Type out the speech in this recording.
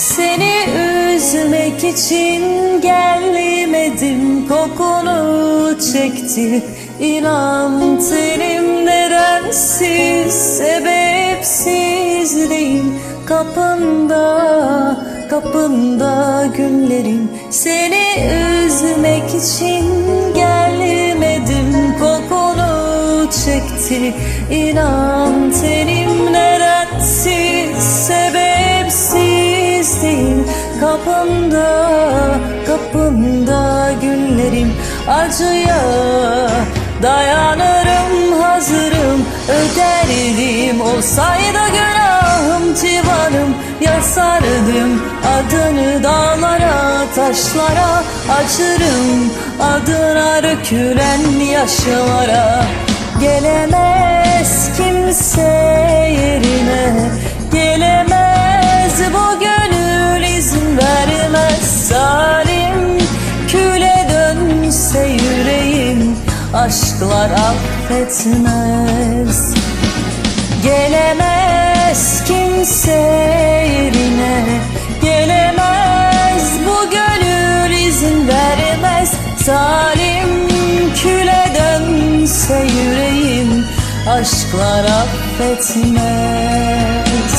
Seni üzmek için gelmedim. Kokunu çekti. İnan tenim nedensiz Sebepsiz değil Kapında, kapında günlerim. Seni üzmek için gelmedim. Kokunu çekti. İnan tenim nedensiz Sebepsiz değil Kapında, kapında günlerim Acıya dayanırım hazırım Öderdim. Olsaydı günahım civanım Yazardım adını dağlara taşlara Açırım adına dökülen yaşlara. Gelemez Aşklar affetmez. Gelemez kimse yerine Gelemez bu gönül izin vermez. Zalim küle dönse yüreğim. Aşklar affetmez